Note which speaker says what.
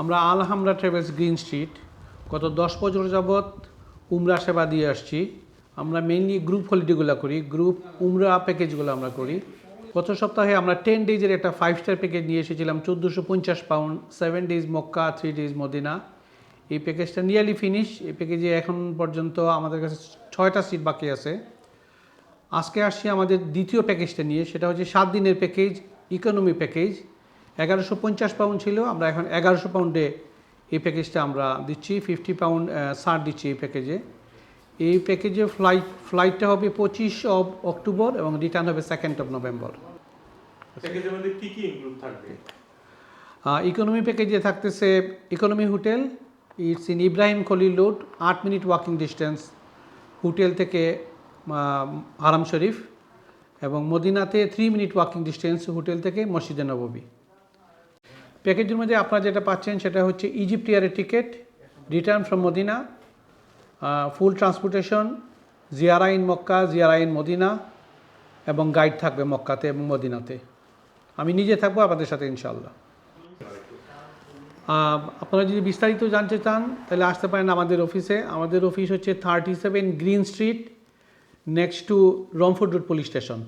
Speaker 1: আমরা আলহামরা travels green street গত দশ বছর যাবৎ উমরা সেবা দিয়ে আসছি। আমরা মেইনলি গ্রুপ হলিডেগুলো করি গ্রুপ উমরা প্যাকেজগুলো আমরা করি। গত সপ্তাহে আমরা টেন ডেজের একটা ফাইভ স্টার প্যাকেজ নিয়ে এসেছিলাম, চোদ্দোশো পঞ্চাশ pound seven days Makkah three days Medina. এই প্যাকেজটা নিয়ারলি ফিনিশ এই প্যাকেজে এখন পর্যন্ত আমাদের কাছে ছয়টা সিট বাকি আছে। আজকে আসছি আমাদের দ্বিতীয় প্যাকেজটা নিয়ে, সেটা হচ্ছে সাত দিনের প্যাকেজ ইকোনমি প্যাকেজ এগারোশো পঞ্চাশ পাউন্ড ছিল আমরা এখন এগারোশো পাউন্ডে এই প্যাকেজটা আমরা দিচ্ছি ফিফটি পাউন্ড ছাড় দিচ্ছি এই প্যাকেজে এই প্যাকেজে ফ্লাইট ফ্লাইটটা হবে পঁচিশ অফ অক্টোবর এবং রিটার্ন হবে সেকেন্ড অফ নভেম্বর ইকোনমি প্যাকেজে থাকতেছে economy hotel it's in Ibrahim Khalil road আট মিনিট ওয়াকিং ডিস্টেন্স হোটেল থেকে হারাম শরীফ এবং মদিনাতে three minute walking distance hotel থেকে মসজিদে নববী প্যাকেজের মধ্যে আপনারা যেটা পাচ্ছেন সেটা হচ্ছে Egypt এয়ারের ticket return from Medina full transportation Jiara in Mecca জিয়ারা ইন মদিনা এবং গাইড থাকবে মক্কাতে এবং মদিনাতে। আমি নিজে থাকব, আপনাদের সাথে ইনশাল্লাহ আপনারা যদি বিস্তারিত জানতে চান, তাহলে আসতে পারেন আমাদের অফিসে। আমাদের অফিস হচ্ছে thirty seven green street next to Romford road police station